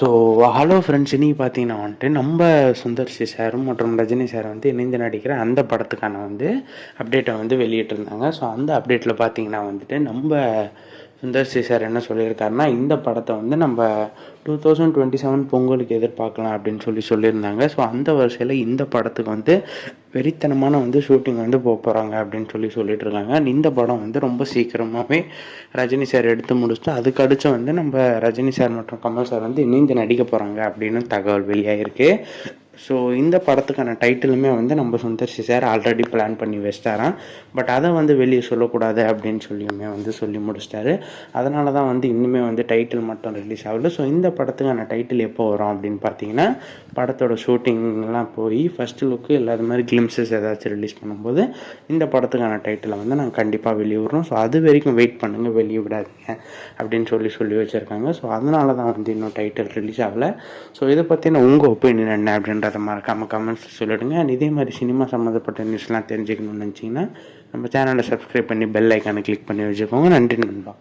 So hello friends இனி பார்த்தீங்கன்னா வந்துட்டு நம்ம சுந்தர் சி சாரும் மற்றும் ரஜினி சார் வந்து இணைந்து நடிக்கிற அந்த படத்துக்கான வந்து அப்டேட்டை வந்து வெளியிட்டிருந்தாங்க. ஸோ அந்த அப்டேட்டில் பார்த்தீங்கன்னா வந்துட்டு நம்ம சுந்தர் சி சார் என்ன சொல்லியிருக்காருன்னா இந்த படத்தை வந்து நம்ம டூ தௌசண்ட் டுவெண்ட்டி செவன் பொங்கலுக்கு எதிர்பார்க்கலாம் அப்படின்னு சொல்லி சொல்லியிருந்தாங்க. ஸோ அந்த வரிசையில் இந்த படத்துக்கு வந்து வெறித்தனமான வந்து ஷூட்டிங் வந்து போக போகிறாங்க அப்படின்னு சொல்லி சொல்லிட்டு இருக்காங்க இந்த படம் வந்து ரொம்ப சீக்கிரமாகவே ரஜினி சார் எடுத்து முடிச்சுட்டு அதுக்கு அடுத்து வந்து நம்ம ரஜினி சார் மற்றும் கமல் சார் வந்து இணைந்து நடிக்க போகிறாங்க அப்படின்னு தகவல் வெளியாகிருக்கு ஸோ இந்த படத்துக்கான டைட்டிலுமே வந்து நம்ம சுந்தர்சி சார் ஆல்ரெடி பிளான் பண்ணி வச்சிட்டாராம். பட் அதை வந்து வெளியே சொல்லக்கூடாது அப்படின்னு சொல்லியுமே வந்து சொல்லி முடிச்சிட்டாரு. அதனால தான் வந்து இன்னுமே வந்து டைட்டில் மட்டும் ரிலீஸ் ஆகல. ஸோ இந்த படத்துக்கான டைட்டில் எப்போ வரும் அப்படின்னு பார்த்தீங்கன்னா படத்தோட ஷூட்டிங்லாம் போய் ஃபஸ்ட்டு லுக்கு இல்லாத மாதிரி கிளிம்சஸ் ஏதாச்சும் ரிலீஸ் பண்ணும்போது இந்த படத்துக்கான டைட்டிலை வந்து நாங்கள் கண்டிப்பாக வெளியே விடுறோம் ஸோ அது வரைக்கும் வெயிட் பண்ணுங்கள் வெளியே விடாதீங்க அப்படின்னு சொல்லி சொல்லி வச்சுருக்காங்க. ஸோ அதனால தான் வந்து இன்னும் டைட்டில் ரிலீஸ் ஆகலை. ஸோ இதை பற்றின உங்கள் ஒப்பீனியன் என்ன அதை மறக்காமல் கமெண்ட்ஸ் சொல்லிவிடுங்க அண்ட் இதே மாதிரி சினிமா சம்மந்தப்பட்ட நியூஸ்லாம் தெரிஞ்சுக்கணும்னு நினச்சிங்கன்னா நம்ம சேனலை சப்ஸ்கிரைப் பண்ணி பெல் ஐக்கானை கிளிக் பண்ணி வச்சுக்கோங்க. நன்றி நண்பா.